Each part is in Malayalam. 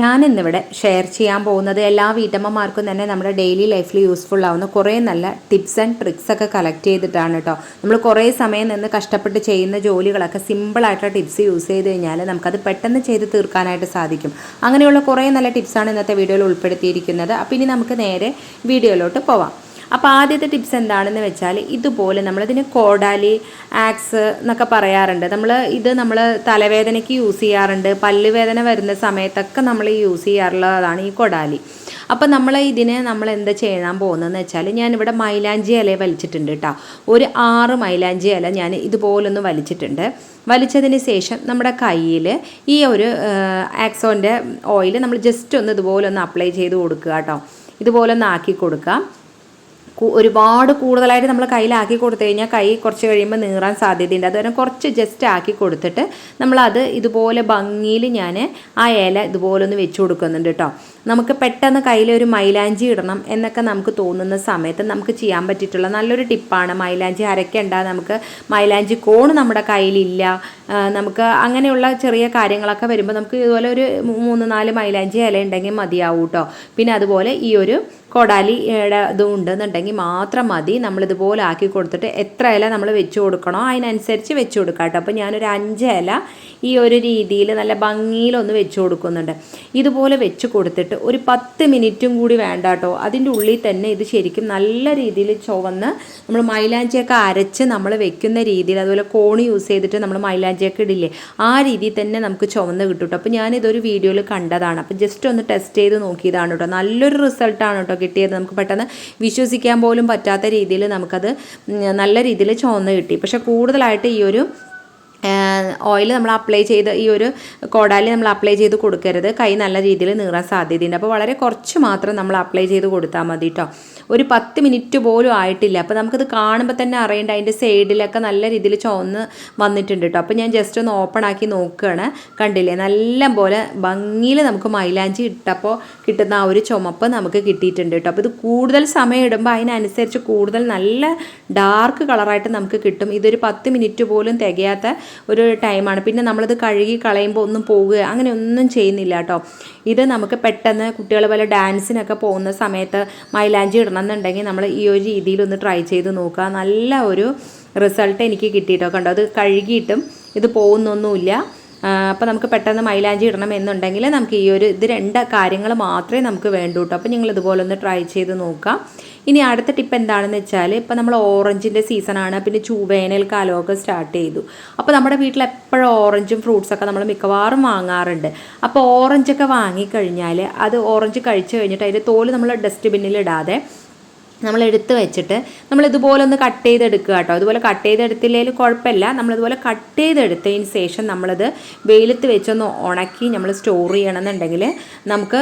ഞാൻ ഇന്നിവിടെ ഷെയർ ചെയ്യാൻ പോകുന്നത് എല്ലാ വീട്ടമ്മമാർക്കും തന്നെ നമ്മുടെ ഡെയിലി ലൈഫിൽ യൂസ്ഫുൾ ആവുന്ന കുറേ നല്ല ടിപ്സ് ആൻഡ് ട്രിക്സ് ഒക്കെ കളക്ട് ചെയ്തിട്ടാണ് കേട്ടോ നമ്മൾ കുറേ സമയം നിന്ന് കഷ്ടപ്പെട്ട് ചെയ്യുന്ന ജോലികളൊക്കെ സിമ്പിളായിട്ടുള്ള ടിപ്സ് യൂസ് ചെയ്ത് കഴിഞ്ഞാൽ നമുക്കത് പെട്ടെന്ന് ചെയ്ത് തീർക്കാനായിട്ട് സാധിക്കും. അങ്ങനെയുള്ള കുറേ നല്ല ടിപ്സാണ് ഇന്നത്തെ വീഡിയോയിൽ ഉൾപ്പെടുത്തിയിരിക്കുന്നത്. അപ്പോൾ ഇനി നമുക്ക് നേരെ വീഡിയോയിലോട്ട് പോവാം. അപ്പോൾ ആദ്യത്തെ ടിപ്സ് എന്താണെന്ന് വെച്ചാൽ ഇതുപോലെ നമ്മളിതിന് കോടാലി ആക്സ് എന്നൊക്കെ പറയാറുണ്ട്. നമ്മൾ ഇത് നമ്മൾ തലവേദനയ്ക്ക് യൂസ് ചെയ്യാറുണ്ട്. പല്ലുവേദന വരുന്ന സമയത്തൊക്കെ നമ്മൾ യൂസ് ചെയ്യാറുള്ളതാണ് ഈ കൊടാലി. അപ്പോൾ നമ്മൾ ഇതിനെ നമ്മൾ എന്താ ചെയ്യാൻ പോകുന്നതെന്ന് വെച്ചാൽ ഞാനിവിടെ മൈലാഞ്ചി ഇല വലിച്ചിട്ടുണ്ട് കേട്ടോ. ഒരു ആറ് മൈലാഞ്ചി ഇല ഞാൻ ഇതുപോലൊന്ന് വലിച്ചിട്ടുണ്ട്. വലിച്ചതിന് ശേഷം നമ്മുടെ കയ്യിൽ ഈ ഒരു ആക്സോന്റെ ഓയിൽ നമ്മൾ ജസ്റ്റ് ഒന്ന് ഇതുപോലെ ഒന്ന് അപ്ലൈ ചെയ്ത് കൊടുക്കുക കേട്ടോ. ഇതുപോലെ ഒന്ന് ആക്കി കൊടുക്കാം. കു- ഒരുപാട് കൂടുതലായിട്ട് നമ്മൾ കയ്യിലാക്കി കൊടുത്തു കഴിഞ്ഞാൽ കൈ കുറച്ച് കഴിയുമ്പോൾ നീറാൻ സാധ്യതയുണ്ട്. അതുവരെ കുറച്ച് ജസ്റ്റ് ആക്കി കൊടുത്തിട്ട് നമ്മളത് ഇതുപോലെ ഭംഗിയിൽ ഞാൻ ആ ഇല ഇതുപോലെ ഒന്ന് വെച്ച് കൊടുക്കുന്നുണ്ട് കേട്ടോ നമുക്ക് പെട്ടെന്ന് കയ്യിൽ ഒരു മൈലാഞ്ചി ഇടണം എന്നൊക്കെ നമുക്ക് തോന്നുന്ന സമയത്ത് നമുക്ക് ചെയ്യാൻ പറ്റിയിട്ടുള്ള നല്ലൊരു ടിപ്പാണ് മൈലാഞ്ചി അരയ്ക്കണ്ട നമുക്ക് മൈലാഞ്ചി കോൺ നമ്മുടെ കയ്യിലില്ല നമുക്ക് അങ്ങനെയുള്ള ചെറിയ കാര്യങ്ങളൊക്കെ വരുമ്പോൾ നമുക്ക് ഇതുപോലെ ഒരു മൂന്ന് നാല് മൈലാഞ്ചി ഇല ഉണ്ടെങ്കിൽ മതിയാവും കേട്ടോ പിന്നെ അതുപോലെ ഈ ഒരു കൊടാലിയുടെ ഇതും ഉണ്ടെന്നുണ്ടെങ്കിൽ മാത്രം മതി. നമ്മളിതുപോലെ ആക്കി കൊടുത്തിട്ട് എത്ര ഇല നമ്മൾ വെച്ച് കൊടുക്കണോ അതിനനുസരിച്ച് വെച്ച് കൊടുക്കാം കേട്ടോ അപ്പോൾ ഞാനൊരു അഞ്ച് ഇല ഈ ഒരു രീതിയിൽ നല്ല ഭംഗിയിലൊന്ന് വെച്ച് കൊടുക്കുന്നുണ്ട്. ഇതുപോലെ വെച്ച് കൊടുത്തിട്ട് ഒരു പത്ത് മിനിറ്റും കൂടി വേണ്ട കേട്ടോ അതിന്റെ ഉള്ളിൽ തന്നെ ഇത് ശരിക്കും നല്ല രീതിയിൽ ചുവന്ന് നമ്മൾ മൈലാഞ്ചിയൊക്കെ അരച്ച് നമ്മൾ വെക്കുന്ന രീതിയിൽ അതുപോലെ കോണി യൂസ് ചെയ്തിട്ട് നമ്മൾ മൈലാഞ്ചിയൊക്കെ ഇടില്ലേ ആ രീതിയിൽ തന്നെ നമുക്ക് ചുവന്ന് കിട്ടും കേട്ടോ. അപ്പോൾ ഞാനിതൊരു വീഡിയോയിൽ കണ്ടതാണ്. അപ്പോൾ ജസ്റ്റ് ഒന്ന് ടെസ്റ്റ് ചെയ്ത് നോക്കിയതാണ് കേട്ടോ. നല്ലൊരു റിസൾട്ടാണ് കേട്ടോ കിട്ടിയത്. നമുക്ക് പെട്ടെന്ന് വിശ്വസിക്കാൻ പോലും പറ്റാത്ത രീതിയിൽ നമുക്കത് നല്ല രീതിയിൽ ചുവന്ന് കിട്ടി. പക്ഷേ കൂടുതലായിട്ട് ഈ ഒരു ഓയിൽ നമ്മൾ അപ്ലൈ ചെയ്ത് ഈ ഒരു കോടാലി നമ്മൾ അപ്ലൈ ചെയ്ത് കൊടുക്കരുത്. കൈ നല്ല രീതിയിൽ നീറാൻ സാധ്യതയുണ്ട്. അപ്പോൾ വളരെ കുറച്ച് മാത്രം നമ്മൾ അപ്ലൈ ചെയ്ത് കൊടുത്താൽ മതി കേട്ടോ ഒരു പത്ത് മിനിറ്റ് പോലും ആയിട്ടില്ല. അപ്പോൾ നമുക്കത് കാണുമ്പോൾ തന്നെ അറിയേണ്ട അതിന്റെ സൈഡിലൊക്കെ നല്ല രീതിയിൽ ചുവന്ന് വന്നിട്ടുണ്ട് കേട്ടോ അപ്പോൾ ഞാൻ ജസ്റ്റ് ഒന്ന് ഓപ്പൺ ആക്കി നോക്കുകയാണ് കണ്ടില്ലേ? നല്ല പോലെ ഭംഗിയിൽ നമുക്ക് മൈലാഞ്ചി ഇട്ടപ്പോൾ കിട്ടുന്ന ആ ഒരു ചുമപ്പ് നമുക്ക് കിട്ടിയിട്ടുണ്ട് കേട്ടോ അപ്പോൾ ഇത് കൂടുതൽ സമയം ഇടുമ്പോൾ അതിനനുസരിച്ച് കൂടുതൽ നല്ല ഡാർക്ക് കളറായിട്ട് നമുക്ക് കിട്ടും. ഇതൊരു പത്ത് മിനിറ്റ് പോലും തികയാത്ത ഒരു ടൈമാണ്. പിന്നെ നമ്മളത് കഴുകി കളയുമ്പോൾ ഒന്നും പോവുക അങ്ങനെ ഒന്നും ചെയ്യുന്നില്ല കേട്ടോ ഇത് നമുക്ക് പെട്ടെന്ന് കുട്ടികൾ പോലെ ഡാൻസിനൊക്കെ പോകുന്ന സമയത്ത് മൈലാഞ്ചി ഇടണമെന്നുണ്ടെങ്കിൽ നമ്മൾ ഈ ഒരു രീതിയിലൊന്ന് ട്രൈ ചെയ്ത് നോക്കുക. നല്ല ഒരു റിസൾട്ട് എനിക്ക് കിട്ടിയിട്ടോ. കണ്ടോ? അത് കഴുകിയിട്ടും ഇത് പോകുന്നൊന്നുമില്ല. അപ്പോൾ നമുക്ക് പെട്ടെന്ന് മൈലാഞ്ചി ഇടണം എന്നുണ്ടെങ്കിൽ നമുക്ക് ഈ ഒരു ഇത് രണ്ട് കാര്യങ്ങൾ മാത്രമേ നമുക്ക് വേണ്ടൂ കേട്ടോ അപ്പോൾ നിങ്ങൾ ഇതുപോലെ ഒന്ന് ട്രൈ ചെയ്ത് നോക്കാം. ഇനി അടുത്ത ടിപ്പ് എന്താണെന്ന് വെച്ചാൽ ഇപ്പോൾ നമ്മൾ ഓറഞ്ചിന്റെ സീസണാണ് പിന്നെ ചൂ വേനൽക്കാലമൊക്കെ സ്റ്റാർട്ട് ചെയ്തു. അപ്പോൾ നമ്മുടെ വീട്ടിൽ എപ്പോഴും ഓറഞ്ചും ഫ്രൂട്ട്സൊക്കെ നമ്മൾ മിക്കവാറും വാങ്ങാറുണ്ട്. അപ്പോൾ ഓറഞ്ചൊക്കെ വാങ്ങിക്കഴിഞ്ഞാൽ അത് ഓറഞ്ച് കഴിച്ച് കഴിഞ്ഞിട്ട് അതിന്റെ തോൽ നമ്മൾ ഡസ്റ്റ്ബിന്നിൽ ഇടാതെ നമ്മൾ എടുത്ത് വെച്ചിട്ട് നമ്മൾ ഇതുപോലെ ഒന്ന് കട്ട് ചെയ്തെടുക്കുക കേട്ടോ. അതുപോലെ കട്ട് ചെയ്തെടുത്തില്ലെങ്കിൽ കുഴപ്പമില്ല. നമ്മളിതുപോലെ കട്ട് ചെയ്തെടുത്തതിന് ശേഷം നമ്മളത് വെയിലത്ത് വെച്ചൊന്ന് ഉണക്കി നമ്മൾ സ്റ്റോർ ചെയ്യണമെന്നുണ്ടെങ്കിൽ നമുക്ക്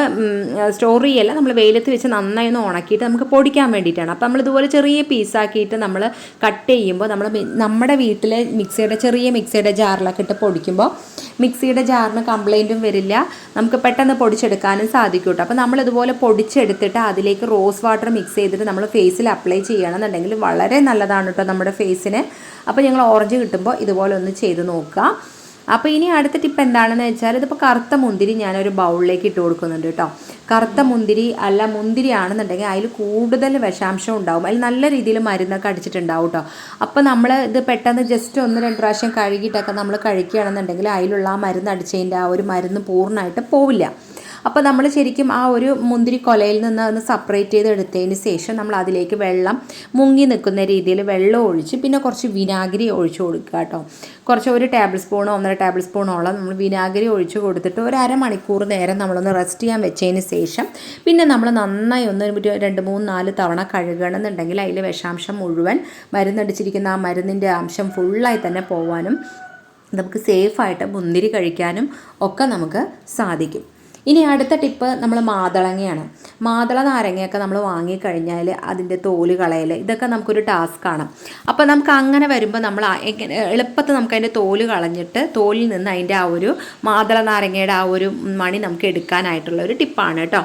സ്റ്റോർ ചെയ്യല്ല നമ്മൾ വെയിലത്ത് വെച്ച് നന്നായി ഒന്ന് ഉണക്കിയിട്ട് നമുക്ക് പൊടിക്കാൻ വേണ്ടിയിട്ടാണ്. അപ്പോൾ നമ്മളിതുപോലെ ചെറിയ പീസാക്കിയിട്ട് നമ്മൾ കട്ട് ചെയ്യുമ്പോൾ നമ്മൾ നമ്മുടെ വീട്ടിലെ മിക്സിയുടെ ചെറിയ മിക്സിയുടെ ജാറിലൊക്കെ ഇട്ട് പൊടിക്കുമ്പോൾ മിക്സിയുടെ ജാറിന് കംപ്ലൈന്റും വരില്ല. നമുക്ക് പെട്ടെന്ന് പൊടിച്ചെടുക്കാനും സാധിക്കും കേട്ടോ. അപ്പോൾ നമ്മളിതുപോലെ പൊടിച്ചെടുത്തിട്ട് അതിലേക്ക് റോസ് വാട്ടർ മിക്സ് ചെയ്തിട്ട് നമ്മൾ ഫേസിൽ അപ്ലൈ ചെയ്യണമെന്നുണ്ടെങ്കിൽ വളരെ നല്ലതാണ് കേട്ടോ നമ്മുടെ ഫേസിന് അപ്പോൾ ഞങ്ങൾ ഓറഞ്ച് കിട്ടുമ്പോൾ ഇതുപോലെ ഒന്ന് ചെയ്ത് നോക്കുക. അപ്പോൾ ഇനി അടുത്ത ടിപ്പ് എന്താണെന്ന് വെച്ചാൽ ഇതിപ്പോൾ കറുത്ത മുന്തിരി ഞാനൊരു ബൗളിലേക്ക് ഇട്ട് കൊടുക്കുന്നുണ്ട് കേട്ടോ കറുത്ത മുന്തിരി അല്ല മുന്തിരി ആണെന്നുണ്ടെങ്കിൽ അതിൽ കൂടുതൽ വിഷാംശം ഉണ്ടാവും. അതിൽ നല്ല രീതിയിൽ മരുന്നൊക്കെ അടിച്ചിട്ടുണ്ടാവും കേട്ടോ അപ്പോൾ നമ്മൾ ഇത് പെട്ടെന്ന് ജസ്റ്റ് ഒന്ന് രണ്ട് പ്രാവശ്യം കഴുകിയിട്ടൊക്കെ നമ്മൾ കഴിക്കുകയാണെന്നുണ്ടെങ്കിൽ അതിലുള്ള ആ മരുന്ന് അടിച്ചതിന്റെ ആ ഒരു മരുന്ന് പൂർണമായിട്ട് പോവില്ല. അപ്പോൾ നമ്മൾ ശരിക്കും ആ ഒരു മുന്തിരി കൊലയിൽ നിന്ന് ഒന്ന് സെപ്പറേറ്റ് ചെയ്ത് എടുത്തതിന് ശേഷം നമ്മൾ അതിലേക്ക് വെള്ളം മുങ്ങി നിൽക്കുന്ന രീതിയിൽ വെള്ളം ഒഴിച്ച് പിന്നെ കുറച്ച് വിനാഗിരി ഒഴിച്ച് കൊടുക്കുക കേട്ടോ. കുറച്ച് ഒരു ടേബിൾ സ്പൂണോ ഒന്നര ടേബിൾ സ്പൂണോളം നമ്മൾ വിനാഗിരി ഒഴിച്ച് കൊടുത്തിട്ട് ഒരു അരമണിക്കൂർ നേരം നമ്മളൊന്ന് റെസ്റ്റ് ചെയ്യാൻ വെച്ചതിന് ശേഷം പിന്നെ നമ്മൾ നന്നായി ഒന്ന് രണ്ട് മൂന്ന് നാല് തവണ കഴുകണമെന്നുണ്ടെങ്കിൽ അതിൽ വിഷാംശം മുഴുവൻ മരുന്നടിച്ചിരിക്കുന്ന ആ മരുന്നിന്റെ അംശം ഫുള്ളായി തന്നെ പോവാനും നമുക്ക് സേഫായിട്ട് മുന്തിരി കഴിക്കാനും ഒക്കെ നമുക്ക് സാധിക്കും. ഇനി അടുത്ത ടിപ്പ് നമ്മൾ മാതളങ്ങയാണ്. മാതള നാരങ്ങയൊക്കെ നമ്മൾ വാങ്ങിക്കഴിഞ്ഞാൽ അതിന്റെ തോൽ കളയൽ ഇതൊക്കെ നമുക്കൊരു ടാസ്ക്കാണ് അപ്പോൾ നമുക്ക് അങ്ങനെ വരുമ്പോൾ നമ്മൾ എളുപ്പത്തിൽ നമുക്ക് അതിന്റെ തോൽ കളഞ്ഞിട്ട് തോലിൽ നിന്ന് അതിന്റെ ആ ഒരു മാതള നാരങ്ങയുടെ ആ ഒരു മണി നമുക്ക് എടുക്കാനായിട്ടുള്ള ഒരു ടിപ്പാണ് കേട്ടോ.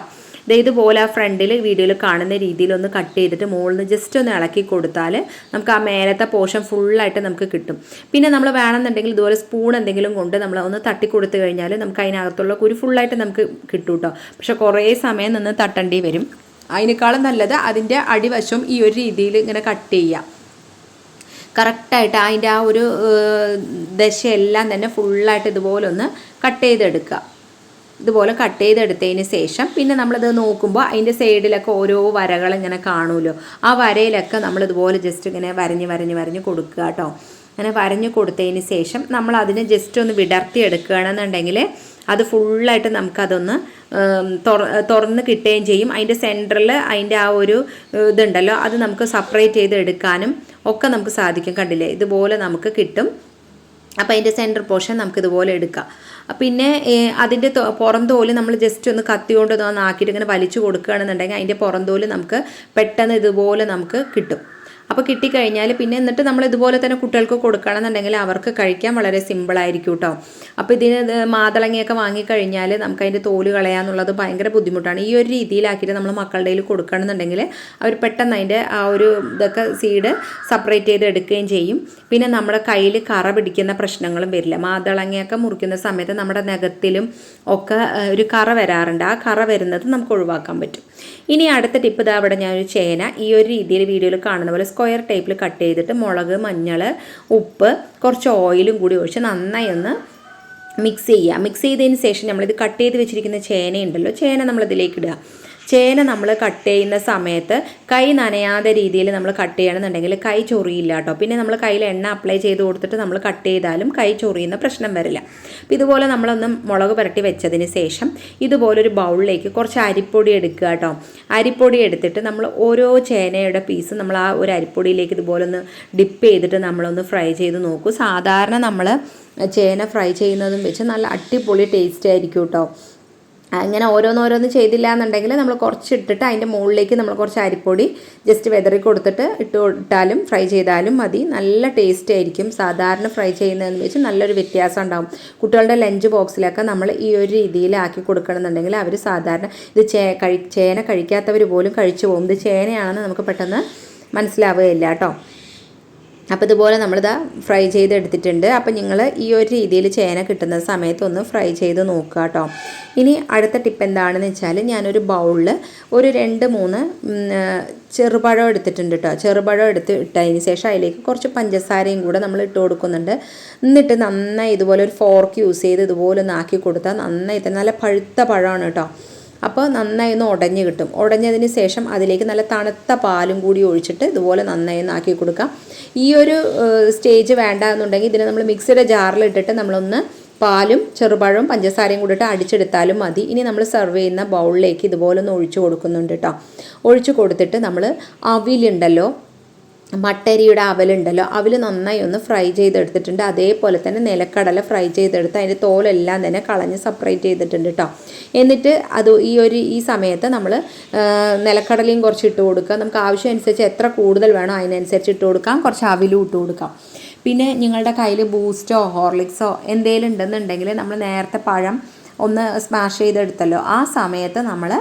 ദേ ഇതുപോലെ ആ ഫ്രണ്ടിൽ വീഡിയോയിൽ കാണുന്ന രീതിയിൽ ഒന്ന് കട്ട് ചെയ്തിട്ട് മുകളിൽ നിന്ന് ജസ്റ്റ് ഒന്ന് ഇളക്കി കൊടുത്താൽ നമുക്ക് ആ മേലത്തെ പോർഷൻ ഫുള്ളായിട്ട് നമുക്ക് കിട്ടും. പിന്നെ നമ്മൾ വേണമെന്നുണ്ടെങ്കിൽ ഇതുപോലെ സ്പൂൺ എന്തെങ്കിലും കൊണ്ട് നമ്മൾ ഒന്ന് തട്ടി കൊടുത്തു കഴിഞ്ഞാൽ നമുക്ക് അതിനകത്തുള്ള കുരു ഫുള്ളായിട്ട് നമുക്ക് കിട്ടും കേട്ടോ പക്ഷെ കുറേ സമയം നിന്ന് തട്ടേണ്ടി വരും. അതിനേക്കാളും നല്ലത് അതിന്റെ അടിവശം ഈ ഒരു രീതിയിൽ ഇങ്ങനെ കട്ട് ചെയ്യുക. കറക്റ്റായിട്ട് അതിന്റെ ആ ഒരു ദശയെല്ലാം തന്നെ ഫുള്ളായിട്ട് ഇതുപോലെ ഒന്ന് കട്ട് ചെയ്തെടുക്കുക. ഇതുപോലെ കട്ട് ചെയ്തെടുത്തതിന് ശേഷം പിന്നെ നമ്മളിത് നോക്കുമ്പോൾ അതിന്റെ സൈഡിലൊക്കെ ഓരോ വരകൾ ഇങ്ങനെ കാണുമല്ലോ ആ വരയിലൊക്കെ നമ്മൾ ഇതുപോലെ ജസ്റ്റ് ഇങ്ങനെ വരഞ്ഞ് വരഞ്ഞ് വരഞ്ഞ് കൊടുക്കുക കേട്ടോ. അങ്ങനെ വരഞ്ഞ് കൊടുത്തതിന് ശേഷം നമ്മൾ അതിനെ ജസ്റ്റ് ഒന്ന് വിടർത്തി എടുക്കുകയാണെന്നുണ്ടെങ്കിൽ അത് ഫുള്ളായിട്ട് നമുക്കതൊന്ന് തുറന്ന് കിട്ടുകയും ചെയ്യും. അതിന്റെ സെന്ററിൽ അതിന്റെ ആ ഒരു ഇതുണ്ടല്ലോ അത് നമുക്ക് സെപ്പറേറ്റ് ചെയ്ത് എടുക്കാനും ഒക്കെ നമുക്ക് സാധിക്കും. കണ്ടില്ലേ? ഇതുപോലെ നമുക്ക് കിട്ടും. അപ്പോൾ അതിന്റെ സെന്റർ പോർഷൻ നമുക്കിതുപോലെ എടുക്കാം. പിന്നെ അതിന്റെ തൊ- പുറം തോൽ നമ്മൾ ജസ്റ്റ് ഒന്ന് കത്തിയോണ്ട് ഒന്ന് ആക്കിയിട്ട് ഇങ്ങനെ വലിച്ചു കൊടുക്കുകയാണെന്നുണ്ടെങ്കിൽ അതിന്റെ പുറം തോൽ നമുക്ക് പെട്ടെന്ന് ഇതുപോലെ നമുക്ക് കിട്ടും. അപ്പോൾ കിട്ടിക്കഴിഞ്ഞാൽ പിന്നെ എന്നിട്ട് നമ്മൾ ഇതുപോലെ തന്നെ കുട്ടികൾക്ക് കൊടുക്കുകയാണെന്നുണ്ടെങ്കിൽ അവർക്ക് കഴിക്കാൻ വളരെ സിമ്പിളായിരിക്കും കേട്ടോ അപ്പോൾ ഇതിന് ഇത് മാതളങ്ങയൊക്കെ വാങ്ങിക്കഴിഞ്ഞാൽ നമുക്ക് അതിന്റെ തോൽ കളയാന്നുള്ളത് ഭയങ്കര ബുദ്ധിമുട്ടാണ്. ഈ ഒരു രീതിയിലാക്കിയിട്ട് നമ്മൾ മക്കളുടെ കയ്യിൽ അവർ പെട്ടെന്ന് അതിന്റെ ആ ഒരു ഇതൊക്കെ സീഡ് സെപ്പറേറ്റ് ചെയ്ത് എടുക്കുകയും ചെയ്യും. പിന്നെ നമ്മുടെ കയ്യിൽ കറ പിടിക്കുന്ന പ്രശ്നങ്ങളും വരില്ല. മാതളങ്ങയൊക്കെ മുറിക്കുന്ന സമയത്ത് നമ്മുടെ നഖത്തിലും ഒക്കെ ഒരു കറ വരാറുണ്ട്. ആ കറ വരുന്നത് നമുക്ക് ഒഴിവാക്കാൻ പറ്റും. ഇനി അടുത്ത ടിപ്പ് ഇതാ അവിടെ ഞാനൊരു ചേന. ഈ ഒരു രീതിയിൽ വീഡിയോയിൽ കാണുന്ന പോലെ സ്ക്വയർ ടൈപ്പിൽ കട്ട് ചെയ്തിട്ട് മുളക് മഞ്ഞൾ ഉപ്പ് കുറച്ച് ഓയിലും കൂടി ഒഴിച്ച് നന്നായി ഒന്ന് മിക്സ് ചെയ്യുക മിക്സ് ചെയ്തതിന് ശേഷം നമ്മളിത് കട്ട് ചെയ്ത് വെച്ചിരിക്കുന്ന ചേനയുണ്ടല്ലോ ചേന നമ്മളിതിലേക്ക് ഇടുക. ചേന നമ്മൾ കട്ട് ചെയ്യുന്ന സമയത്ത് കൈ നനയാതെ രീതിയിൽ നമ്മൾ കട്ട് ചെയ്യണമെന്നുണ്ടെങ്കിൽ കൈ ചൊറിയില്ല കേട്ടോ. പിന്നെ നമ്മൾ കയ്യിൽ എണ്ണ അപ്ലൈ ചെയ്ത് കൊടുത്തിട്ട് നമ്മൾ കട്ട് ചെയ്താലും കൈ ചൊറിയുന്ന പ്രശ്നം വരില്ല. അപ്പോൾ ഇതുപോലെ നമ്മളൊന്ന് മുളക് പുരട്ടി വെച്ചതിന് ശേഷം ഇതുപോലൊരു ബൗളിലേക്ക് കുറച്ച് അരിപ്പൊടി എടുക്കുക കേട്ടോ. അരിപ്പൊടി എടുത്തിട്ട് നമ്മൾ ഓരോ ചേനയുടെ പീസ് നമ്മൾ ആ ഒരു അരിപ്പൊടിയിലേക്ക് ഇതുപോലെ ഒന്ന് ഡിപ്പ് ചെയ്തിട്ട് നമ്മളൊന്ന് ഫ്രൈ ചെയ്ത് നോക്കൂ. സാധാരണ നമ്മൾ ചേന ഫ്രൈ ചെയ്യുന്നതും വെച്ച് നല്ല അടിപൊളി ടേസ്റ്റ് ആയിരിക്കും കേട്ടോ. അങ്ങനെ ഓരോന്നോരോന്ന് ചെയ്തില്ല എന്നുണ്ടെങ്കിൽ നമ്മൾ കുറച്ച് ഇട്ടിട്ട് അതിന്റെ മുകളിലേക്ക് നമ്മൾ കുറച്ച് അരിപ്പൊടി ജസ്റ്റ് വെതറി കൊടുത്തിട്ട് ഇട്ട് ഇട്ടാലും ഫ്രൈ ചെയ്താലും മതി. നല്ല ടേസ്റ്റ് ആയിരിക്കും. സാധാരണ ഫ്രൈ ചെയ്യുന്നതെന്ന് വെച്ച് നല്ലൊരു വ്യത്യാസം ഉണ്ടാവും. കുട്ടികളുടെ ലഞ്ച് ബോക്സിലൊക്കെ നമ്മൾ ഈ ഒരു രീതിയിലാക്കി കൊടുക്കണമെന്നുണ്ടെങ്കിൽ അവർ സാധാരണ ഇത് ചേ കഴി ചേന കഴിക്കാത്തവർ പോലും കഴിച്ചു പോകും. ഇത് ചേനയാണെന്ന് നമുക്ക് പെട്ടെന്ന് മനസ്സിലാവുകയില്ല കേട്ടോ. അപ്പോൾ ഇതുപോലെ നമ്മളിതാ ഫ്രൈ ചെയ്തെടുത്തിട്ടുണ്ട്. അപ്പോൾ നിങ്ങൾ ഈ ഒരു രീതിയിൽ ചേന കിട്ടുന്ന സമയത്ത് ഒന്ന് ഫ്രൈ ചെയ്ത് നോക്കുക കേട്ടോ ഇനി അടുത്ത ടിപ്പ് എന്താണെന്ന് വെച്ചാൽ ഞാനൊരു ബൗളിൽ ഒരു രണ്ട് മൂന്ന് ചെറുപഴം എടുത്തിട്ടുണ്ട് കേട്ടോ ചെറുപഴം എടുത്ത് ഇട്ടതിന് ശേഷം അതിലേക്ക് കുറച്ച് പഞ്ചസാരയും കൂടെ നമ്മൾ ഇട്ട് കൊടുക്കുന്നുണ്ട്. എന്നിട്ട് നന്നായി ഇതുപോലെ ഒരു ഫോർക്ക് യൂസ് ചെയ്ത് ഇതുപോലെ ഒന്ന് ആക്കി കൊടുത്താൽ നന്നായി നല്ല പഴുത്ത പഴമാണ് കേട്ടോ അപ്പോൾ നന്നായി ഒന്ന് ഉടഞ്ഞ് കിട്ടും. ഉടഞ്ഞതിന് ശേഷം അതിലേക്ക് നല്ല തണുത്ത പാലും കൂടി ഒഴിച്ചിട്ട് ഇതുപോലെ നന്നായി ഒന്ന് ആക്കി കൊടുക്കാം. ഈ ഒരു സ്റ്റേജ് വേണ്ട എന്നുണ്ടെങ്കിൽ ഇതിനെ നമ്മൾ മിക്സിയുടെ ജാറിൽ ഇട്ടിട്ട് നമ്മളൊന്ന് പാലും ചെറുപഴവും പഞ്ചസാരയും കൂടിയിട്ട് അടിച്ചെടുത്താലും മതി. ഇനി നമ്മൾ സെർവ് ചെയ്യുന്ന ബൗളിലേക്ക് ഇതുപോലെ ഒന്ന് ഒഴിച്ചു കൊടുക്കുന്നുണ്ട് കേട്ടോ ഒഴിച്ചു കൊടുത്തിട്ട് നമ്മൾ അവിലുണ്ടല്ലോ മട്ടരിയുടെ അവലുണ്ടല്ലോ അവൽ നന്നായി ഒന്ന് ഫ്രൈ ചെയ്തെടുത്തിട്ടുണ്ട്. അതേപോലെ തന്നെ നിലക്കടല ഫ്രൈ ചെയ്തെടുത്ത് അതിന്റെ തോലെല്ലാം തന്നെ കളഞ്ഞ് സെപ്പറേറ്റ് ചെയ്തിട്ടുണ്ട് കേട്ടോ എന്നിട്ട് അത് ഈ ഒരു ഈ സമയത്ത് നമ്മൾ നിലക്കടലയും കുറച്ച് ഇട്ട് കൊടുക്കുക. നമുക്ക് ആവശ്യം അനുസരിച്ച് എത്ര കൂടുതൽ വേണോ അതിനനുസരിച്ച് ഇട്ട് കൊടുക്കാം. കുറച്ച് അവിലും ഇട്ട് കൊടുക്കാം. പിന്നെ നിങ്ങളുടെ കയ്യിൽ ബൂസ്റ്റോ ഹോർലിക്സോ എന്തെങ്കിലും ഉണ്ടെന്നുണ്ടെങ്കിൽ നമ്മൾ നേരത്തെ പഴം ഒന്ന് സ്മാഷ് ചെയ്തെടുത്തല്ലോ. ആ സമയത്ത് നമ്മൾ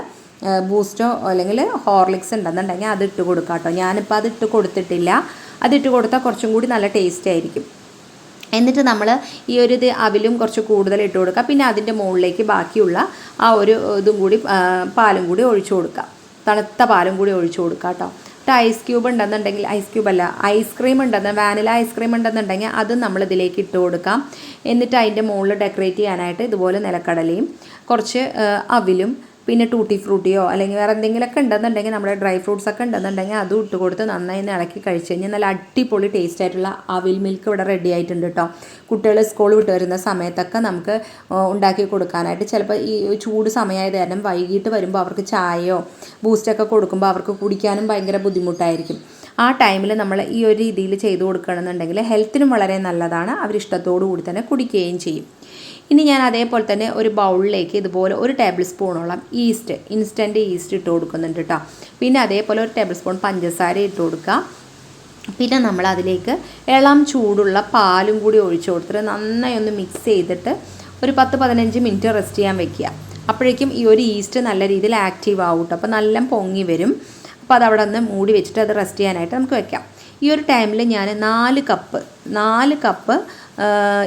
ബൂസ്റ്റോ അല്ലെങ്കിൽ ഹോർലിക്സ് ഉണ്ടെന്നുണ്ടെങ്കിൽ അത് ഇട്ട് കൊടുക്കാം കേട്ടോ. ഞാനിപ്പോൾ അത് ഇട്ട് കൊടുത്തിട്ടില്ല. അതിട്ട് കൊടുത്താൽ കുറച്ചും കൂടി നല്ല ടേസ്റ്റ് ആയിരിക്കും. എന്നിട്ട് നമ്മൾ ഈ ഒരു ഇത് അവിലും കുറച്ച് കൂടുതൽ ഇട്ട് കൊടുക്കുക. പിന്നെ അതിന്റെ മുകളിലേക്ക് ബാക്കിയുള്ള ആ ഒരു ഇതും കൂടി പാലും കൂടി ഒഴിച്ചു കൊടുക്കുക. തണുത്ത പാലും കൂടി ഒഴിച്ചു കൊടുക്കുക കേട്ടോ. എന്നിട്ട് ഐസ് ക്യൂബ് ഉണ്ടെന്നുണ്ടെങ്കിൽ ഐസ് ക്യൂബ് അല്ല ഐസ്ക്രീം ഉണ്ടെന്ന് വാനില ഐസ്ക്രീം ഉണ്ടെന്നുണ്ടെങ്കിൽ അതും നമ്മൾ ഇതിലേക്ക് ഇട്ട് കൊടുക്കാം. എന്നിട്ട് അതിന്റെ മുകളിൽ ഡെക്കറേറ്റ് ചെയ്യാനായിട്ട് ഇതുപോലെ നിലക്കടലയും കുറച്ച് അവിലും പിന്നെ ടൂട്ടി ഫ്രൂട്ടിയോ അല്ലെങ്കിൽ വേറെ എന്തെങ്കിലുമൊക്കെ ഉണ്ടെന്നുണ്ടെങ്കിൽ നമ്മുടെ ഡ്രൈ ഫ്രൂട്ട്സ് ഒക്കെ ഉണ്ടെന്നുണ്ടെങ്കിൽ അതും ഇട്ട് കൊടുത്ത് നന്നായി ഇളക്കി കഴിച്ച് കഴിഞ്ഞാൽ നല്ല അടിപൊളി ടേസ്റ്റ് ആയിട്ടുള്ള അവിൽ മിൽക്ക് ഇവിടെ റെഡി ആയിട്ടുണ്ട് കേട്ടോ കുട്ടികൾ സ്കൂൾ വിട്ട് വരുന്ന സമയത്തൊക്കെ നമുക്ക് ഉണ്ടാക്കി കൊടുക്കാനായിട്ട് ചിലപ്പോൾ ഈ ചൂട് സമയമായത് കാരണം വൈകിട്ട് വരുമ്പോൾ അവർക്ക് ചായയോ ബൂസ്റ്റൊക്കെ കൊടുക്കുമ്പോൾ അവർക്ക് കുടിക്കാനും ഭയങ്കര ബുദ്ധിമുട്ടായിരിക്കും. ആ ടൈമിൽ നമ്മൾ ഈ ഒരു രീതിയിൽ ചെയ്തു കൊടുക്കുകയാണെന്നുണ്ടെങ്കിൽ ഹെൽത്തിനും വളരെ നല്ലതാണ്. അവർ ഇഷ്ടത്തോടു കൂടി തന്നെ കുടിക്കുകയും ചെയ്യും. ഇനി ഞാൻ അതേപോലെ തന്നെ ഒരു ബൗളിലേക്ക് ഇതുപോലെ ഒരു ടേബിൾ സ്പൂണോളം ഈസ്റ്റ് ഇൻസ്റ്റന്റ് ഈസ്റ്റ് ഇട്ട് കൊടുക്കുന്നുണ്ട് കേട്ടോ പിന്നെ അതേപോലെ ഒരു ടേബിൾ സ്പൂൺ പഞ്ചസാര ഇട്ട് കൊടുക്കുക. പിന്നെ നമ്മൾ അതിലേക്ക് ഇളം ചൂടുള്ള പാലും കൂടി ഒഴിച്ചു കൊടുത്തിട്ട് നന്നായി ഒന്ന് മിക്സ് ചെയ്തിട്ട് ഒരു പത്ത് പതിനഞ്ച് മിനിറ്റ് റെസ്റ്റ് ചെയ്യാൻ വെക്കുക. അപ്പോഴേക്കും ഈ ഒരു ഈസ്റ്റ് നല്ല രീതിയിൽ ആക്റ്റീവ് ആവും അപ്പോൾ നല്ല പൊങ്ങി വരും. അപ്പോൾ അത് അവിടെ ഒന്ന് മൂടി വെച്ചിട്ട് അത് റെസ്റ്റ് ചെയ്യാനായിട്ട് നമുക്ക് വെക്കാം. ഈ ഒരു ടൈമിൽ ഞാൻ നാല് കപ്പ് നാല് കപ്പ്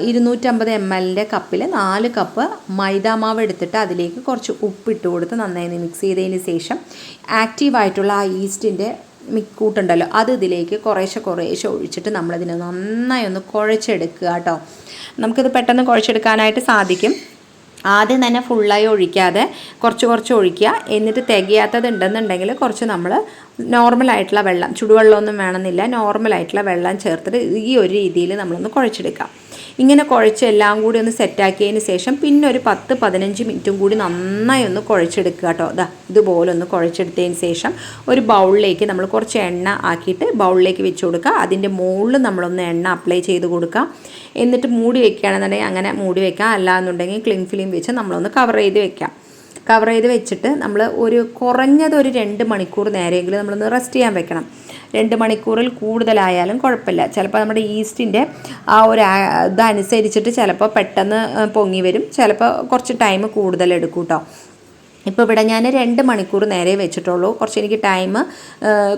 ഇരുന്നൂറ്റമ്പത് എം എല്ലിന്റെ കപ്പിൽ നാല് കപ്പ് മൈദാമാവ് എടുത്തിട്ട് അതിലേക്ക് കുറച്ച് ഉപ്പിട്ട് കൊടുത്ത് നന്നായി മിക്സ് ചെയ്തതിന് ശേഷം ആക്റ്റീവായിട്ടുള്ള ആ ഈസ്റ്റിന്റെ കൂട്ടുണ്ടല്ലോ അത് ഇതിലേക്ക് കുറേശ്ശെ കുറേശ്ശെ ഒഴിച്ചിട്ട് നമ്മളതിനെ നന്നായി ഒന്ന് കുഴച്ചെടുക്കുക കേട്ടോ. നമുക്കിത് പെട്ടെന്ന് കുഴച്ചെടുക്കാനായിട്ട് സാധിക്കും. ആദ്യം തന്നെ ഫുള്ളായി ഒഴിക്കാതെ കുറച്ച് കുറച്ച് ഒഴിക്കുക. എന്നിട്ട് തികയാത്തത് ഉണ്ടെന്നുണ്ടെങ്കിൽ കുറച്ച് നമ്മൾ നോർമലായിട്ടുള്ള വെള്ളം ചുടുവെള്ളമൊന്നും വേണമെന്നില്ല നോർമലായിട്ടുള്ള വെള്ളം ചേർത്തിട്ട് ഈ ഒരു രീതിയിൽ നമ്മളൊന്ന് കുഴച്ചെടുക്കാം ഇങ്ങനെ കുഴച്ച് എല്ലാം കൂടി ഒന്ന് സെറ്റാക്കിയതിന് ശേഷം പിന്നെ ഒരു പത്ത് പതിനഞ്ച് മിനിറ്റും കൂടി നന്നായി ഒന്ന് കുഴച്ചെടുക്കുക കേട്ടോ. അതാ ഇതുപോലെ ഒന്ന് കുഴച്ചെടുത്തതിന് ശേഷം ഒരു ബൗളിലേക്ക് നമ്മൾ കുറച്ച് എണ്ണ ആക്കിയിട്ട് ബൗളിലേക്ക് വെച്ച് കൊടുക്കുക. അതിന്റെ മുകളിൽ നമ്മളൊന്ന് എണ്ണ അപ്ലൈ ചെയ്ത് കൊടുക്കുക. എന്നിട്ട് മൂടി വെക്കുകയാണെന്നുണ്ടെങ്കിൽ അങ്ങനെ മൂടി വെക്കാം അല്ലാന്നുണ്ടെങ്കിൽ ക്ലിങ് ഫിലിം വെച്ച് നമ്മളൊന്ന് കവർ ചെയ്ത് വെക്കാം. കവർ ചെയ്ത് വെച്ചിട്ട് നമ്മൾ ഒരു കുറഞ്ഞത് ഒരു രണ്ട് മണിക്കൂർ നേരെയെങ്കിലും നമ്മളൊന്ന് റെസ്റ്റ് ചെയ്യാൻ വെക്കണം. രണ്ട് മണിക്കൂറിൽ കൂടുതലായാലും കുഴപ്പമില്ല. ചിലപ്പോൾ നമ്മുടെ ഈസ്റ്റിന്റെ ആ ഒരു ഇതനുസരിച്ചിട്ട് ചിലപ്പോൾ പെട്ടെന്ന് പൊങ്ങി വരും. ചിലപ്പോൾ കുറച്ച് ടൈം കൂടുതൽ എടുക്കും കേട്ടോ ഇപ്പോൾ ഇവിടെ ഞാൻ രണ്ട് മണിക്കൂർ നേരെ വെച്ചിട്ടുള്ളൂ. കുറച്ച് എനിക്ക് ടൈം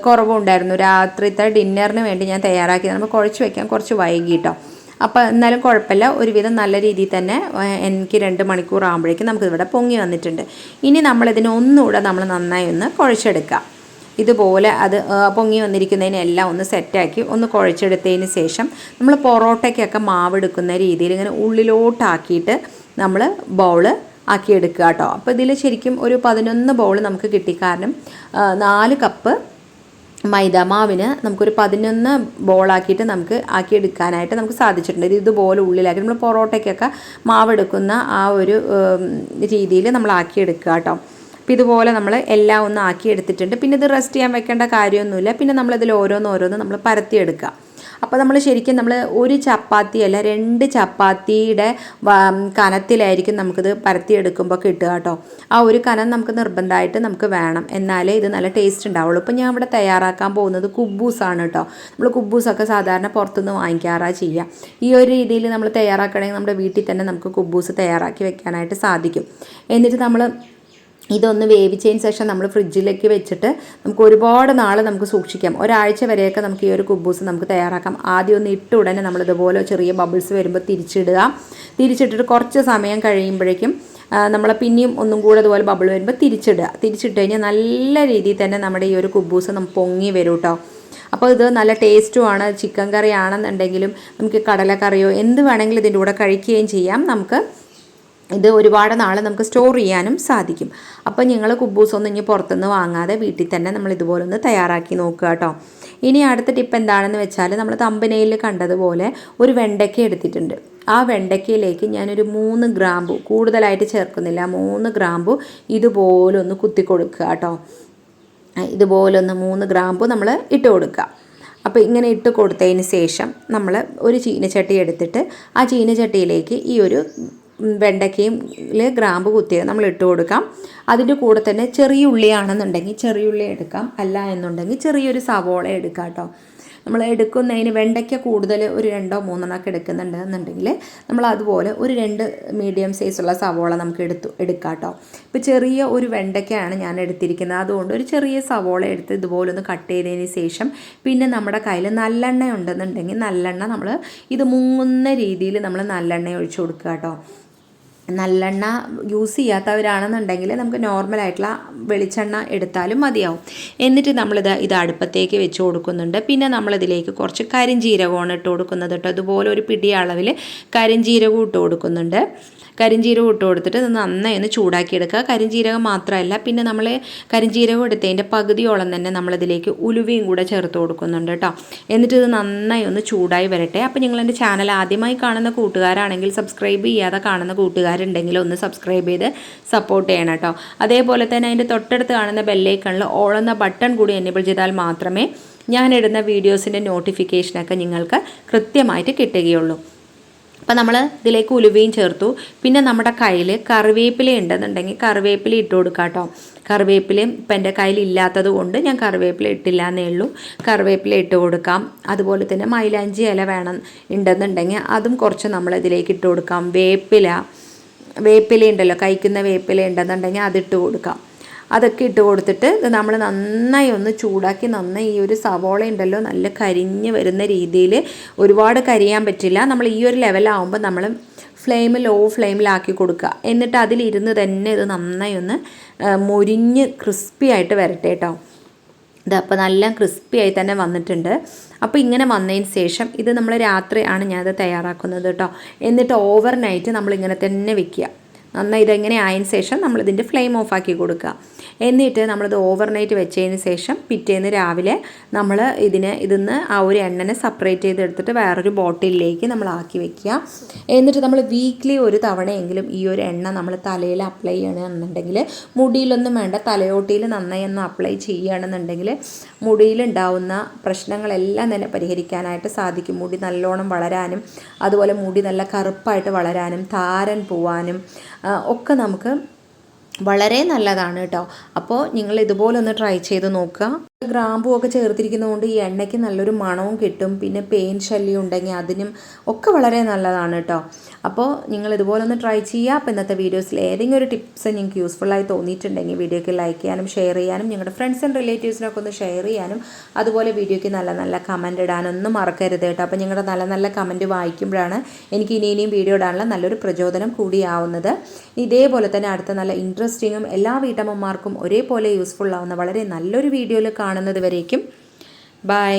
കുറവുണ്ടായിരുന്നു. രാത്രിത്തെ ഡിന്നറിന് വേണ്ടി ഞാൻ തയ്യാറാക്കി നമ്മൾ കുഴച്ച് വയ്ക്കാൻ കുറച്ച് വൈകിട്ടോ അപ്പോൾ എന്നാലും കുഴപ്പമില്ല. ഒരുവിധം നല്ല രീതിയിൽ തന്നെ എനിക്ക് രണ്ട് മണിക്കൂർ ആകുമ്പോഴേക്കും നമുക്കിവിടെ പൊങ്ങി വന്നിട്ടുണ്ട്. ഇനി നമ്മളിതിനെ ഒന്നുകൂടെ നമ്മൾ നന്നായി ഒന്ന് കുഴച്ചെടുക്കാം. ഇതുപോലെ അത് പൊങ്ങി വന്നിരിക്കുന്നതിനെല്ലാം ഒന്ന് സെറ്റാക്കി ഒന്ന് കുഴച്ചെടുത്തതിന് ശേഷം നമ്മൾ പൊറോട്ടയ്ക്കൊക്കെ മാവെടുക്കുന്ന രീതിയിൽ ഇങ്ങനെ ഉള്ളിലോട്ടാക്കിയിട്ട് നമ്മൾ ബൗൾ ആക്കിയെടുക്കുക കേട്ടോ. അപ്പോൾ ഇതിൽ ശരിക്കും ഒരു പതിനൊന്ന് ബൗൾ നമുക്ക് കിട്ടി. കാരണം നാല് കപ്പ് മൈദമാവിന് നമുക്കൊരു പതിനൊന്ന് ബോളാക്കിയിട്ട് നമുക്ക് ആക്കിയെടുക്കാനായിട്ട് നമുക്ക് സാധിച്ചിട്ടുണ്ട്. ഇത് ഇതുപോലെ ഉള്ളിലാക്കി നമ്മൾ പൊറോട്ടയ്ക്കൊക്കെ മാവെടുക്കുന്ന ആ ഒരു രീതിയിൽ നമ്മൾ ആക്കിയെടുക്കുക കേട്ടോ. അപ്പോൾ ഇതുപോലെ നമ്മൾ എല്ലാം ഒന്ന് ആക്കി എടുത്തിട്ടുണ്ട് പിന്നെ ഇത് റെസ്റ്റ് ചെയ്യാൻ വെക്കേണ്ട കാര്യമൊന്നുമില്ല. പിന്നെ നമ്മളിതിൽ ഓരോന്ന് ഓരോന്ന് നമ്മൾ പരത്തിയെടുക്കുക അപ്പോൾ നമ്മൾ ശരിക്കും നമ്മൾ ഒരു ചപ്പാത്തി അല്ല രണ്ട് ചപ്പാത്തിയുടെ കനത്തിലായിരിക്കും നമുക്കിത് പരത്തിയെടുക്കുമ്പോൾ കിട്ടുക കേട്ടോ. ആ ഒരു കനം നമുക്ക് നിർബന്ധമായിട്ട് നമുക്ക് വേണം. എന്നാലേ ഇത് നല്ല ടേസ്റ്റ് ഉണ്ടാവുള്ളൂ. ഇപ്പോൾ ഞാൻ ഇവിടെ തയ്യാറാക്കാൻ പോകുന്നത് കുബൂസാണ് കേട്ടോ. നമ്മൾ കുബൂസൊക്കെ സാധാരണ പുറത്തുനിന്ന് വാങ്ങിക്കാറാണ് ചെയ്യുക. ഈ ഒരു രീതിയിൽ നമ്മൾ തയ്യാറാക്കണമെങ്കിൽ നമ്മുടെ വീട്ടിൽ തന്നെ നമുക്ക് കുബൂസ് തയ്യാറാക്കി വെക്കാനായിട്ട് സാധിക്കും. എന്നിട്ട് നമ്മൾ ഇതൊന്ന് വേവിച്ചതിന് ശേഷം നമ്മൾ ഫ്രിഡ്ജിലേക്ക് വെച്ചിട്ട് നമുക്ക് ഒരുപാട് നാൾ നമുക്ക് സൂക്ഷിക്കാം. ഒരാഴ്ച വരെയൊക്കെ നമുക്ക് ഈ ഒരു കുബൂസ് നമുക്ക് തയ്യാറാക്കാം. ആദ്യം ഒന്ന് ഇട്ട ഉടനെ നമ്മൾ ഇതുപോലെ ചെറിയ ബബിൾസ് വരുമ്പോൾ തിരിച്ചിടുക. തിരിച്ചിട്ടിട്ട് കുറച്ച് സമയം കഴിയുമ്പോഴേക്കും നമ്മളെ പിന്നെയും ഒന്നും കൂടെ അതുപോലെ ബബിൾ വരുമ്പോൾ തിരിച്ചിടുക. തിരിച്ചിട്ട് കഴിഞ്ഞാൽ നല്ല രീതിയിൽ തന്നെ നമ്മുടെ ഈ ഒരു കുബൂസ് നമുക്ക് പൊങ്ങി വരും കേട്ടോ അപ്പോൾ ഇത് നല്ല ടേസ്റ്റുമാണ് ചിക്കൻ കറി ആണെന്നുണ്ടെങ്കിലും നമുക്ക് കടലക്കറിയോ എന്ത് വേണമെങ്കിലും ഇതിന്റെ കൂടെ കഴിക്കുകയും ചെയ്യാം. നമുക്ക് ഇത് ഒരുപാട് നാൾ നമുക്ക് സ്റ്റോർ ചെയ്യാനും സാധിക്കും. അപ്പോൾ നിങ്ങൾ കുബൂസൊന്നും ഇനി പുറത്തുനിന്ന് വാങ്ങാതെ വീട്ടിൽ തന്നെ നമ്മൾ ഇതുപോലെ ഒന്ന് തയ്യാറാക്കി നോക്കുക കേട്ടോ. ഇനി അടുത്ത ടിപ്പ് എന്താണെന്ന് വെച്ചാൽ നമ്മൾ തമ്പനയിൽ കണ്ടതുപോലെ ഒരു വെണ്ടയ്ക്ക എടുത്തിട്ടുണ്ട്. ആ വെണ്ടയ്ക്കയിലേക്ക് ഞാനൊരു മൂന്ന് ഗ്രാമ്പു കൂടുതലായിട്ട് ചേർക്കുന്നില്ല മൂന്ന് ഗ്രാമ്പു ഇതുപോലെ ഒന്ന് കുത്തി കൊടുക്കുക കേട്ടോ. ഇതുപോലൊന്ന് മൂന്ന് ഗ്രാമ്പു നമ്മൾ ഇട്ട് കൊടുക്കുക. അപ്പോൾ ഇങ്ങനെ ഇട്ട് കൊടുത്തതിന് ശേഷം നമ്മൾ ഒരു ചീനച്ചട്ടി എടുത്തിട്ട് ആ ചീനച്ചട്ടിയിലേക്ക് ഈ ഒരു വെണ്ടയ്ക്കയും ഗ്രാമ്പ് കുത്തിയത് നമ്മൾ ഇട്ട് കൊടുക്കാം. അതിന്റെ കൂടെ തന്നെ ചെറിയ ഉള്ളിയാണെന്നുണ്ടെങ്കിൽ ചെറിയ ഉള്ളി എടുക്കാം. അല്ല എന്നുണ്ടെങ്കിൽ ചെറിയൊരു സവോള എടുക്കാം കേട്ടോ. നമ്മൾ എടുക്കുന്നതിന് വെണ്ടയ്ക്ക കൂടുതൽ ഒരു രണ്ടോ മൂന്നെണ്ണമൊക്കെ എടുക്കുന്നുണ്ട് എന്നുണ്ടെങ്കിൽ നമ്മൾ അതുപോലെ ഒരു രണ്ട് മീഡിയം സൈസുള്ള സവോള നമുക്ക് എടുത്തു എടുക്കാം കേട്ടോ. ഇപ്പോൾ ചെറിയ ഒരു വെണ്ടയ്ക്കയാണ് ഞാൻ എടുത്തിരിക്കുന്നത്. അതുകൊണ്ട് ഒരു ചെറിയ സവോള എടുത്ത് ഇതുപോലെ ഒന്ന് കട്ട് ചെയ്തതിന് ശേഷം പിന്നെ നമ്മുടെ കയ്യിൽ നല്ലെണ്ണ ഉണ്ടെന്നുണ്ടെങ്കിൽ നല്ലെണ്ണ നമ്മൾ ഇത് മുങ്ങുന്ന രീതിയിൽ നമ്മൾ നല്ലെണ്ണ ഒഴിച്ചു കൊടുക്കുക കേട്ടോ. നല്ലെണ്ണ യൂസ് ചെയ്യാത്തവരാണെന്നുണ്ടെങ്കിൽ നമുക്ക് നോർമലായിട്ടുള്ള വെളിച്ചെണ്ണ എടുത്താലും മതിയാവും. എന്നിട്ട് നമ്മളിത് ഇത് അടുപ്പത്തേക്ക് വെച്ച് കൊടുക്കുന്നുണ്ട്. പിന്നെ നമ്മളിതിലേക്ക് കുറച്ച് കരിഞ്ചീരകമാണ് ഇട്ട് കൊടുക്കുന്നത് കേട്ടോ. അതുപോലെ ഒരു പിടി അളവിൽ കരിഞ്ചീരകം ഇട്ട് കൊടുക്കുന്നുണ്ട്. കരിഞ്ജീരകം ഇട്ട് കൊടുത്തിട്ട് ഇത് നന്നായി ഒന്ന് ചൂടാക്കി എടുക്കുക കരിഞ്ജീരകം മാത്രമല്ല പിന്നെ നമ്മൾ കരിഞ്ജീരകം എടുത്തതിന്റെ പകുതിയോളം തന്നെ നമ്മളിതിലേക്ക് ഉലുവയും കൂടെ ചേർത്ത് കൊടുക്കുന്നുണ്ട് കേട്ടോ. എന്നിട്ട് ഇത് നന്നായി ഒന്ന് ചൂടായി വരട്ടെ. അപ്പോൾ നിങ്ങൾ എന്റെ ചാനൽ ആദ്യമായി കാണുന്ന കൂട്ടുകാരാണെങ്കിൽ സബ്സ്ക്രൈബ് ചെയ്യാതെ കാണുന്ന കൂട്ടുകാരുണ്ടെങ്കിൽ ഒന്ന് സബ്സ്ക്രൈബ് ചെയ്ത് സപ്പോർട്ട് ചെയ്യണം കേട്ടോ. അതേപോലെ തന്നെ അതിന്റെ തൊട്ടടുത്ത് കാണുന്ന ബെല്ലൈക്കണിൽ ഓളുന്ന ബട്ടൺ കൂടി എനേബിൾ ചെയ്താൽ മാത്രമേ ഞാനിടുന്ന വീഡിയോസിന്റെ നോട്ടിഫിക്കേഷനൊക്കെ നിങ്ങൾക്ക് കൃത്യമായിട്ട് കിട്ടുകയുള്ളൂ. അപ്പം നമ്മൾ ഇതിലേക്ക് ഉലുവയും ചേർത്തു. പിന്നെ നമ്മുടെ കയ്യിൽ കറിവേപ്പില ഉണ്ടെന്നുണ്ടെങ്കിൽ കറിവേപ്പില ഇട്ട് കൊടുക്കാം കേട്ടോ കറിവേപ്പിലയും ഇപ്പം എന്റെ കയ്യിൽ ഇല്ലാത്തത് കൊണ്ട് ഞാൻ കറിവേപ്പില ഇട്ടില്ല എന്നേ ഉള്ളൂ. കറിവേപ്പില ഇട്ട് കൊടുക്കാം. അതുപോലെ തന്നെ മൈലാഞ്ചി ഇല വേണം ഉണ്ടെന്നുണ്ടെങ്കിൽ അതും കുറച്ച് നമ്മൾ ഇതിലേക്ക് ഇട്ട് കൊടുക്കാം. വേപ്പില വേപ്പില ഉണ്ടല്ലോ കഴിക്കുന്ന വേപ്പില ഉണ്ടെന്നുണ്ടെങ്കിൽ അതിട്ട് കൊടുക്കാം. അതൊക്കെ ഇട്ട് കൊടുത്തിട്ട് ഇത് നമ്മൾ നന്നായി ഒന്ന് ചൂടാക്കി നന്നായി ഈ ഒരു സവോള ഉണ്ടല്ലോ നല്ല കരിഞ്ഞ് വരുന്ന രീതിയിൽ ഒരുപാട് കരിയാൻ പറ്റില്ല. നമ്മൾ ഈ ഒരു ലെവലാവുമ്പോൾ നമ്മൾ ഫ്ലെയിം ലോ ഫ്ലെയിമിലാക്കി കൊടുക്കുക. എന്നിട്ട് അതിലിരുന്ന് തന്നെ ഇത് നന്നായി ഒന്ന് മുരിഞ്ഞ് ക്രിസ്പി ആയിട്ട് വരട്ടെ കേട്ടോ ഇത് അപ്പോൾ നല്ല ക്രിസ്പി ആയി തന്നെ വന്നിട്ടുണ്ട്. അപ്പോൾ ഇങ്ങനെ വന്നതിന് ശേഷം ഇത് നമ്മൾ രാത്രിയാണ് ഞാനത് തയ്യാറാക്കുന്നത് കേട്ടോ എന്നിട്ട് ഓവർ നൈറ്റ് നമ്മൾ ഇങ്ങനെ തന്നെ വെക്കുക. നന്നായി ഇതെങ്ങനെ ആയതിന് ശേഷം നമ്മളിതിന്റെ ഫ്ലെയിം ഓഫ് ആക്കി കൊടുക്കുക. എന്നിട്ട് നമ്മളിത് ഓവർനൈറ്റ് വെച്ചതിന് ശേഷം പിറ്റേന്ന് രാവിലെ നമ്മൾ ഇതിനെ ഇതിന്ന് ആ ഒരു എണ്ണനെ സെപ്പറേറ്റ് ചെയ്തെടുത്തിട്ട് വേറൊരു ബോട്ടിലേക്ക് നമ്മൾ ആക്കി വെക്കുക. എന്നിട്ട് നമ്മൾ വീക്ക്ലി ഒരു തവണയെങ്കിലും ഈ ഒരു എണ്ണ നമ്മൾ തലയിൽ അപ്ലൈ ചെയ്യണമെന്നുണ്ടെങ്കിൽ മുടിയിലൊന്നും വേണ്ട തലയോട്ടിയിൽ നന്നായി ഒന്ന് അപ്ലൈ ചെയ്യുകയാണെന്നുണ്ടെങ്കിൽ മുടിയിലുണ്ടാവുന്ന പ്രശ്നങ്ങളെല്ലാം തന്നെ പരിഹരിക്കാനായിട്ട് സാധിക്കും. മുടി നല്ലോണം വളരാനും അതുപോലെ മുടി നല്ല കറുപ്പായിട്ട് വളരാനും താരൻ പോവാനും ഒക്കെ നമുക്ക് വളരെ നല്ലതാണ് കേട്ടോ. അപ്പോൾ നിങ്ങൾ ഇതുപോലെ ഒന്ന് ട്രൈ ചെയ്ത് നോക്കുക. ഗ്രാമ്പൂ ഒക്കെ ചേർത്തിരിക്കുന്നതുകൊണ്ട് ഈ എണ്ണയ്ക്ക് നല്ലൊരു മണവും കിട്ടും. പിന്നെ പെയിൻ ശല്യം ഉണ്ടെങ്കിൽ അതിനും ഒക്കെ വളരെ നല്ലതാണ് കേട്ടോ. അപ്പോൾ നിങ്ങൾ ഇതുപോലെ ഒന്ന് ട്രൈ ചെയ്യുക. അപ്പോൾ ഇന്നത്തെ വീഡിയോസിൽ ഏതെങ്കിലും ഒരു ടിപ്സ് നിങ്ങൾക്ക് യൂസ്ഫുള്ളായി തോന്നിയിട്ടുണ്ടെങ്കിൽ വീഡിയോയ്ക്ക് ലൈക്ക് ചെയ്യാനും ഷെയർ ചെയ്യാനും നിങ്ങളുടെ ഫ്രണ്ട്സ് ആൻഡ് റിലേറ്റീവ്സിനൊക്കെ ഒന്ന് ഷെയർ ചെയ്യാനും അതുപോലെ വീഡിയോയ്ക്ക് നല്ല നല്ല കമന്റ് ഇടാനൊന്നും മറക്കരുത് കേട്ടോ. അപ്പോൾ നിങ്ങളുടെ നല്ല നല്ല കമന്റ് വായിക്കുമ്പോഴാണ് എനിക്ക് ഇനി ഇനിയും വീഡിയോ ഇടാനുള്ള നല്ലൊരു പ്രചോദനം കൂടിയാവുന്നത് ഇതേപോലെ തന്നെ അടുത്ത നല്ല ഇൻട്രസ്റ്റിങ്ങും എല്ലാ വീട്ടമ്മമാർക്കും ഒരേപോലെ യൂസ്ഫുൾ ആവുന്ന വളരെ നല്ലൊരു വീഡിയോയിൽ കാണുന്നത് വരേക്കും. ബൈ